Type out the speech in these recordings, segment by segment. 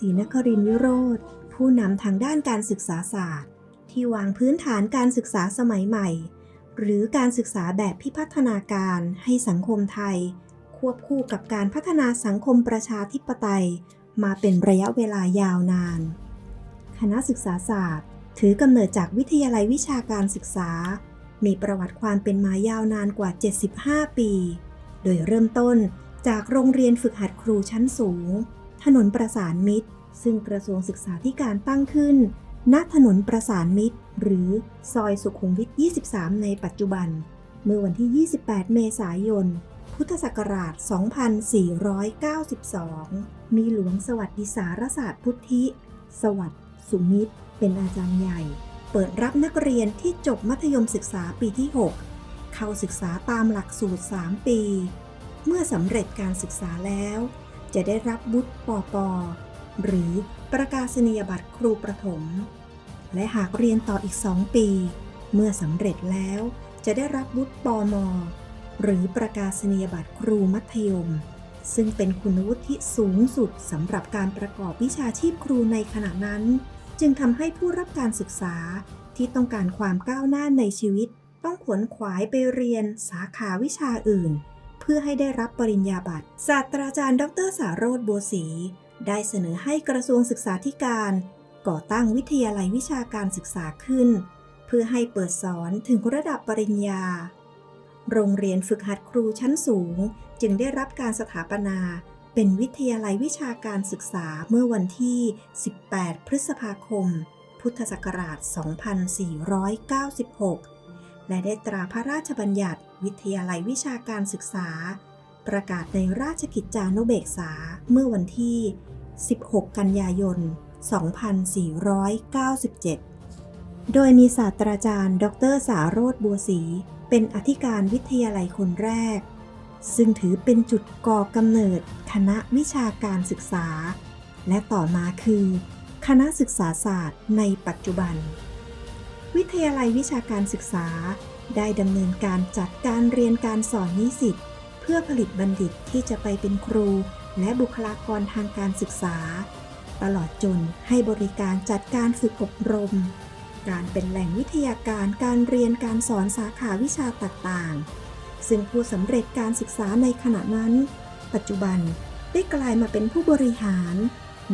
ศรีนครินวิโรธผู้นำทางด้านการศึกษาศาสตร์ ที่วางพื้นฐานการศึกษาสมัยใหม่ หรือการศึกษาแบบพิพัฒนาการให้สังคมไทย ควบคู่กับการพัฒนาสังคมประชาธิปไตย มาเป็นระยะเวลายาวนาน คณะศึกษาศาสตร์ ถือกำเนิดจากวิทยาลัยวิชาการศึกษา มีประวัติความเป็นมายาวนานกว่า 75 ปี โดยเริ่มต้นจากโรงเรียนฝึกหัดครูชั้นสูง ถนนประสานมิตร ซึ่งกระทรวงศึกษาธิการตั้งขึ้น ณ ถนนประสานมิตร หรือซอยสุขุมวิท 23 ในปัจจุบัน เมื่อวันที่ 28 เมษายน พุทธศักราช 2492 มีหลวงสวัสดิสารศาสตร์พุทธิ สวัสดิ์สุมิตร เป็นอาจารย์ใหญ่ เปิดรับนักเรียนที่จบมัธยมศึกษาปีที่ 6 เข้าศึกษาตามหลักสูตร 3 ปี เมื่อสำเร็จการศึกษาแล้ว จะได้รับบุตรปอปอหรือประกาศนียบัตรครูประถม และหากเรียนต่ออีก 2 ปี เมื่อสำเร็จแล้ว จะได้รับบุตรปอมอหรือประกาศนียบัตรครูมัธยม ซึ่งเป็นคุณวุฒิสูงสุดสำหรับการประกอบวิชาชีพครูในขณะนั้น จึงทำให้ผู้รับการศึกษาที่ต้องการความก้าวหน้าในชีวิต ต้องขวนขวายไปเรียนสาขาวิชาอื่น เพื่อให้ได้รับปริญญาบัตรศาสตราจารย์ ดรสาโรธบัวศรีได้เสนอให้กระทรวงศึกษาธิการ ก่อตั้งวิทยาลัยวิชาการศึกษาขึ้น เพื่อให้เปิดสอนถึงระดับปริญญา โรงเรียนฝึกหัดครูชั้นสูง จึงได้รับการสถาปนา เป็นวิทยาลัยวิชาการศึกษาเมื่อวันที่ 18 พฤษภาคม พุทธศักราช 2496 และได้ตราพระราชบัญญัติวิทยาลัยวิชาการศึกษา ประกาศในราชกิจจานุเบกษาเมื่อวันที่ 16 กันยายน 2497 โดยมีศาสตราจารย์ ดรสารโรธบัวศรีเป็นอธิการวิทยาลัยคนแรก ซึ่งถือเป็นจุดก่อกำเนิดคณะวิชาการศึกษา และต่อมาคือ คณะศึกษาศาสตร์ในปัจจุบัน วิทยาลัยวิชาการศึกษา ได้ดำเนินการจัดการเรียนการสอนนิสิตเพื่อผลิตบัณฑิตที่จะไปเป็นครู และบุคลากรทางการศึกษา ตลอดจนให้บริการจัดการฝึกอบรม การเป็นแหล่งวิทยาการการเรียนการสอนสาขาวิชาต่างๆ ซึ่งผู้สำเร็จการศึกษาในขณะนั้น ปัจจุบันได้กลายมาเป็นผู้บริหาร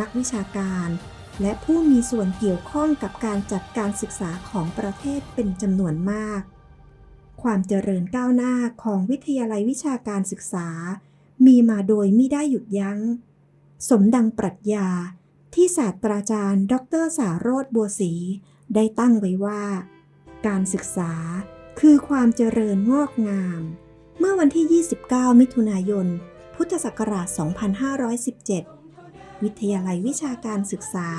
นักวิชาการ และผู้มีส่วนเกี่ยวข้องกับการจัดการศึกษาของประเทศเป็นจำนวนมาก ความเจริญก้าวหน้าของวิทยาลัยวิชาการศึกษา มีมาโดยไม่ได้หยุดยัง้ง สมดังปรัชญาที่ศาสตราจารย์ ดรสารโรธบัวศรีได้ตั้งไว้ว่า การศึกษาคือความเจริญงอกงาม เมื่อวันที่ 29 มิถุนายน พุทธศักราช 2517 วิทยาลัยวิชาการศึกษา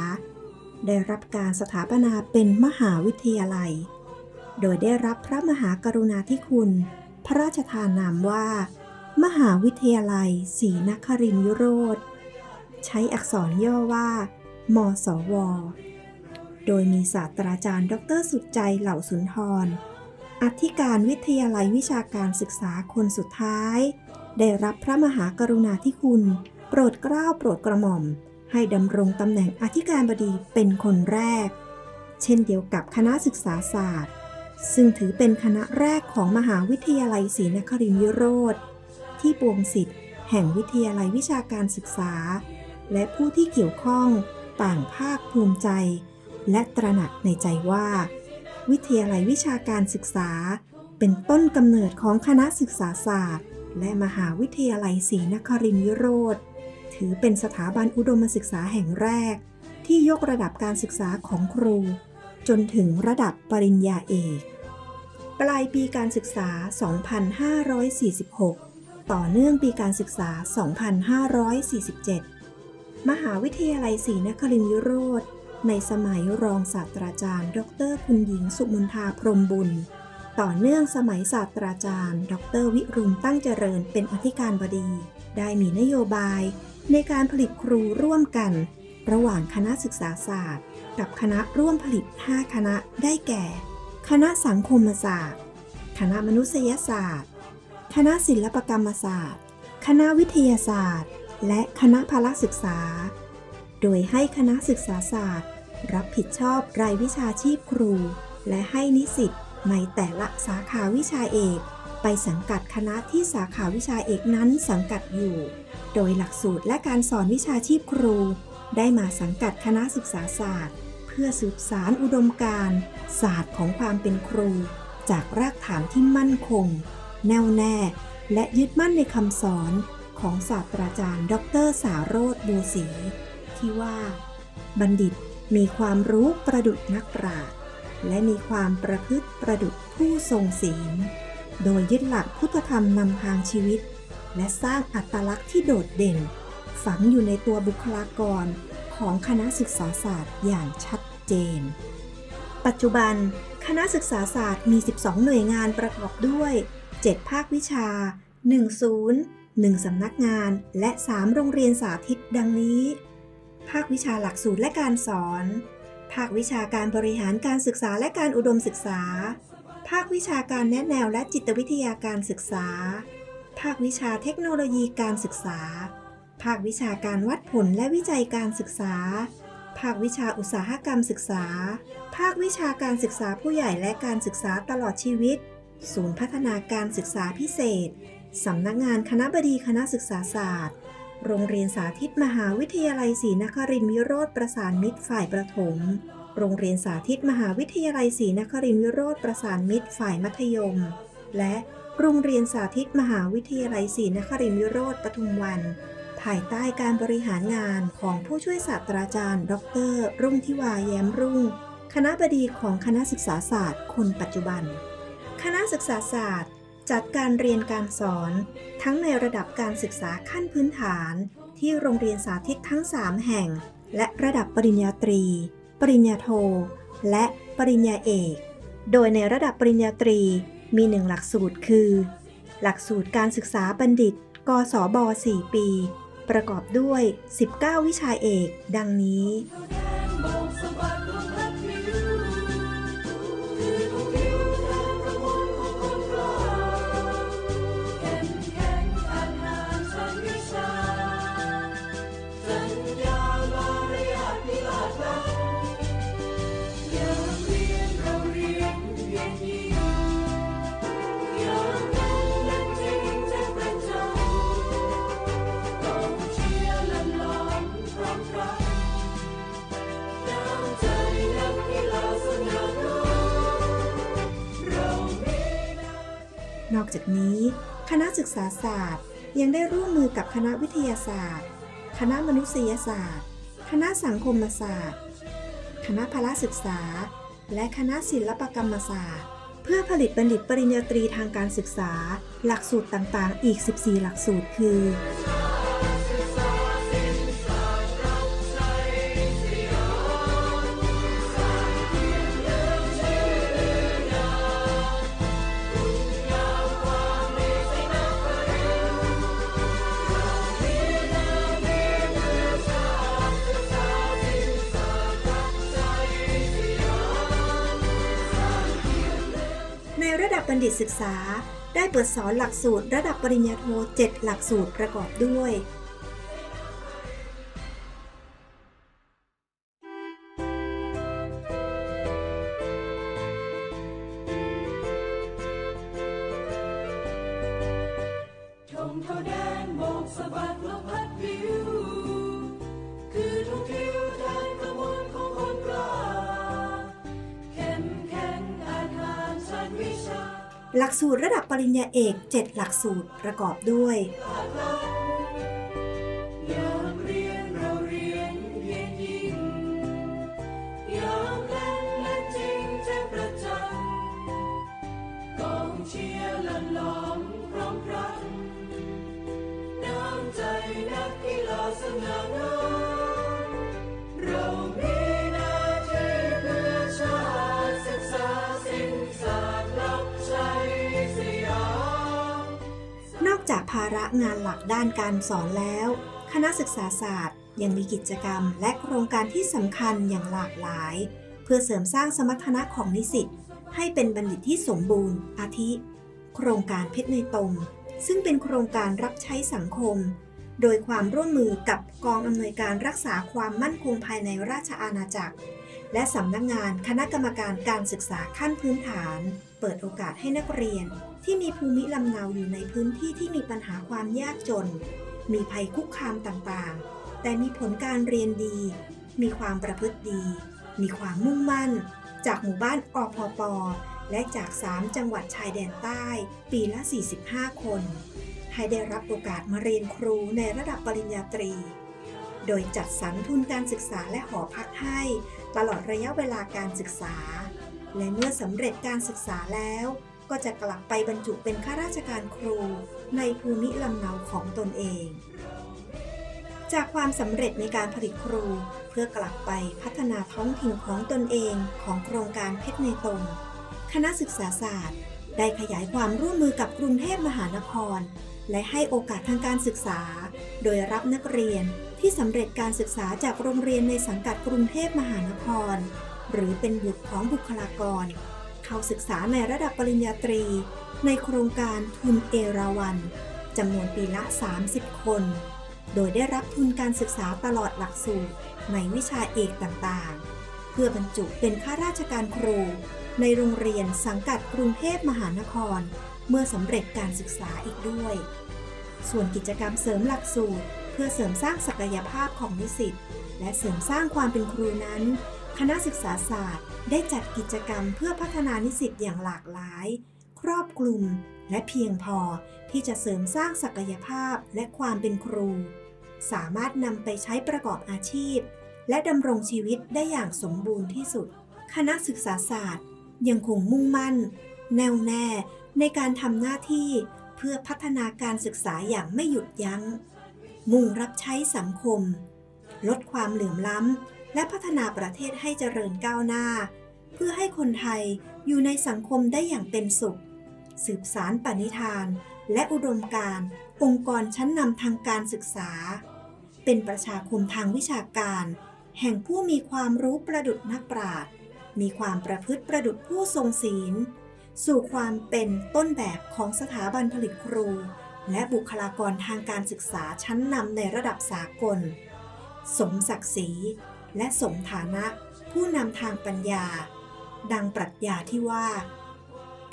ได้รับการสถาปนาเป็นมหาวิทยาลัย โดยได้รับพระมหากรุณาธิคุณ พระราชทานนามว่า มหาวิทยาลัยศรีนครินทรวิโรธใช้อักษรย่อว่า มสว โดยมีศาสตราจารย์ ดรสุดใจเหล่าสุนทร อธิการวิทยาลัยวิชาการศึกษาคนสุดท้าย ได้รับพระมหากรุณาธิคุณ โปรดเกล้าโปรดกระหม่อม ให้ดำรงตำแหน่งอธิการบดีเป็นคนแรก เช่นเดียวกับคณะศึกษาศาสตร์ ซึ่งถือเป็นคณะแรกของมหาวิทยาลัยศรีนครินทรวิโรธที่ปวงศิษย์แห่งวิทยาลัยวิชาการศึกษา และผู้ที่เกี่ยวข้องต่างภาคภูมิใจ และตระหนักในใจว่า วิทยาลัยวิชาการศึกษา เป็นต้นกำเนิดของคณะศึกษาศาสตร์ และมหาวิทยาลัยศรีนครินทรวิโรธ ถือเป็นสถาบันอุดมศึกษาแห่งแรก ที่ยกระดับการศึกษาของครู จนถึงระดับปริญญาเอก ปลายปีการศึกษา 2546 ต่อเนื่องปีการศึกษา 2547 มหาวิทยาลัยศรีนครินทรวิโรธในสมัยรองศาสตราจารย์ ดร คุณหญิงสุมนทาพรมบุญ ต่อเนื่องสมัยศาสตราจารย์ ดร วิรุณตั้งเจริญเป็นอธิการบดี ได้มีนโยบายในการผลิตครูร่วมกัน ระหว่างคณะศึกษาศาสตร์ กับคณะร่วมผลิต 5 คณะได้แก่ คณะสังคมศาสตร์ คณะมนุษยศาสตร์ คณะศิลปกรรมศาสตร์ คณะวิทยาศาสตร์ และคณะพละศึกษา โดยให้คณะศึกษาศาสตร์ รับผิดชอบรายวิชาชีพครู และให้นิสิต ในแต่ละสาขาวิชาเอก ไปสังกัดคณะที่สาขาวิชาเอกนั้นสังกัดอยู่ โดยหลักสูตรและการสอนวิชาชีพครู ได้มาสังกัดคณะศึกษาศาสตร์ เพื่อสืบสารอุดมการณ์ศาสตร์ของความเป็นครู จากรากฐานที่มั่นคง แน่วแน่ และยึดมั่นในคำสอนของศาสตราจารย์ ดร สาโรธบัวศรีที่ว่า บัณฑิตมีความรู้ประดุจนักปราชญ์ และมีความประพฤติประดุจผู้ทรงศีล โดยยึดหลักพุทธธรรมนำทางชีวิต และสร้างอัตลักษณ์ที่โดดเด่น ฝังอยู่ในตัวบุคลากรของคณะศึกษาศาสตร์อย่างชัดเจน ปัจจุบัน คณะศึกษาศาสตร์มี 12 หน่วยงานประกอบด้วย 7 ภาควิชา 1 ศูนย์ 1 สำนักงาน และ 3 โรงเรียนสาธิตดังนี้ ภาควิชาหลักสูตรและการสอน ภาควิชาการบริหารการศึกษาและการอุดมศึกษา ภาควิชาการแนะแนวและจิตวิทยาการศึกษา ภาควิชาเทคโนโลยีการศึกษา ภาควิชาการวัดผลและวิจัยการศึกษา ภาควิชาอุตสาหกรรมศึกษา ภาควิชาการศึกษาผู้ใหญ่และการศึกษาตลอดชีวิต ศูนย์พัฒนาการศึกษาพิเศษ สำนักงานคณะบดีคณะศึกษาศาสตร์ โรงเรียนสาธิตมหาวิทยาลัยศรีนครินทร์วิโรธประสานมิตรฝ่ายประถม โรงเรียนสาธิตมหาวิทยาลัยศรีนครินทร์วิโรธประสานมิตรฝ่ายมัธยม และโรงเรียนสาธิตมหาวิทยาลัยศรีนครินทร์วิโรธปทุมวัน ภายใต้การบริหารงานของผู้ช่วยศาสตราจารย์ ดร รุ่งทิวาแย้มรุ่ง คณะบดีของคณะศึกษาศาสตร์คนปัจจุบัน คณะศึกษาศาสตร์ จัดการเรียนการสอน ทั้งในระดับการศึกษาขั้นพื้นฐาน ที่โรงเรียนสาธิตทั้ง 3 แห่ง และระดับปริญญาตรี ปริญญาโท และปริญญาเอก โดยในระดับปริญญาตรีมีหนึ่งหลักสูตรคือ หลักสูตรการศึกษาบัณฑิต กศบ 4 ปี ประกอบด้วย 19 วิชาเอก ดังนี้ ษาศาสตร์ ยังได้ร่วมมือกับคณะวิทยาศาสตร์ คณะมนุษยศาสตร์ คณะสังคมศาสตร์ คณะพละศึกษา และคณะศิลปกรรมศาสตร์ เพื่อผลิตบัณฑิตปริญญาตรีทางการศึกษา หลักสูตรต่างๆ อีก 14 หลักสูตรคือ บัณฑิตศึกษา ได้เปิดสอนหลักสูตรระดับปริญญาโท 7 หลักสูตรประกอบด้วยชมเท่าแดนโบกสะบัดลมพัดพลิ้ว หลักสูตรระดับปริญญาเอก 7 หลักสูตรประกอบด้วย ภาระงานหลักด้านการสอนแล้ว คณะศึกษาศาสตร์ ยังมีกิจกรรมและโครงการที่สำคัญอย่างหลากหลาย เพื่อเสริมสร้างสมรรถนะของนิสิตให้เป็นบัณฑิตที่สมบูรณ์ อาทิ โครงการเพชรในตม ซึ่งเป็นโครงการรับใช้สังคม โดยความร่วมมือกับกองอำนวยการรักษาความมั่นคงภายในราชอาณาจักร และสำนักงงานคณะกรรมการการศึกษาขั้นพื้นฐาน เปิดโอกาสให้นักเรียนที่มีภูมิลำเนาอยู่ในพื้นที่ที่มีปัญหาความยากจน มีภัยคุกคามต่างๆ แต่มีผลการเรียนดี มีความประพฤติดี มีความมุ่งมั่น จากหมู่บ้านอพปและจาก 3 จังหวัดชายแดนใต้ ปีละ 45 คน ให้ได้รับโอกาสมาเรียนครูในระดับปริญญาตรี โดยจัดสรรทุนการศึกษาและหอพักให้ ตลอดระยะเวลาการศึกษา และเมื่อสำเร็จการศึกษาแล้ว ก็จะกลับไปบรรจุเป็นข้าราชการครูในภูมิลำเนาของตนเอง จากความสำเร็จในการผลิตครู เพื่อกลับไปพัฒนาท้องถิ่นของตนเองของโครงการเพชรในตรงคณะศึกษาศาสตร์ ได้ขยายความร่วมมือกับกรุงเทพมหานคร และให้โอกาสทางการศึกษา โดยรับนักเรียนที่สำเร็จการศึกษาจากโรงเรียนในสังกัดกรุงเทพมหานคร หรือเป็นบุตรของบุคลากร เข้าศึกษาในระดับปริญญาตรี ในโครงการทุนเอราวันจำนวนปีละ 30 คน โดยได้รับทุนการศึกษาตลอดหลักสูตรในวิชาเอกต่างๆ เพื่อบรรจุเป็นข้าราชการครู ในโรงเรียนสังกัดกรุงเทพมหานคร เมื่อสำเร็จการศึกษาอีกด้วย ส่วนกิจกรรมเสริมหลักสูตร เพื่อเสริมสร้างศักยภาพของนิสิตและเสริมสร้างความเป็นครูนั้น คณะศึกษาศาสตร์ ได้จัดกิจกรรมเพื่อพัฒนานิสิตอย่างหลากหลาย ครอบคลุม และเพียงพอที่จะเสริมสร้างศักยภาพและความเป็นครู สามารถนำไปใช้ประกอบอาชีพ และดำรงชีวิตได้อย่างสมบูรณ์ที่สุด คณะศึกษาศาสตร์ ยังคงมุ่งมั่น แน่วแน่ในการทำหน้าที่เพื่อพัฒนาการศึกษาอย่างไม่หยุดยัง้ง มุ่งรับใช้สังคม ลดความเหลื่อมล้ำ และพัฒนาประเทศให้เจริญก้าวหน้า เพื่อให้คนไทยอยู่ในสังคมได้อย่างเป็นสุข สืบสารปณิธาน และอุดมการองค์กรชั้นนำทางการศึกษา เป็นประชาคมทางวิชาการ แห่งผู้มีความรู้ประดุจนักปราชญ์มีความประพฤติประดุจผู้ทรงศีล สู่ความเป็นต้นแบบของสถาบันผลิตครู และบุคลากรทางการศึกษาชั้นนำในระดับสากล สมศักดิ์ศรี และสมฐานะผู้นำทางปัญญา ดังปรัชญาที่ว่า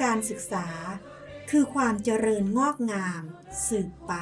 การศึกษาคือความเจริญงอกงามสืบไป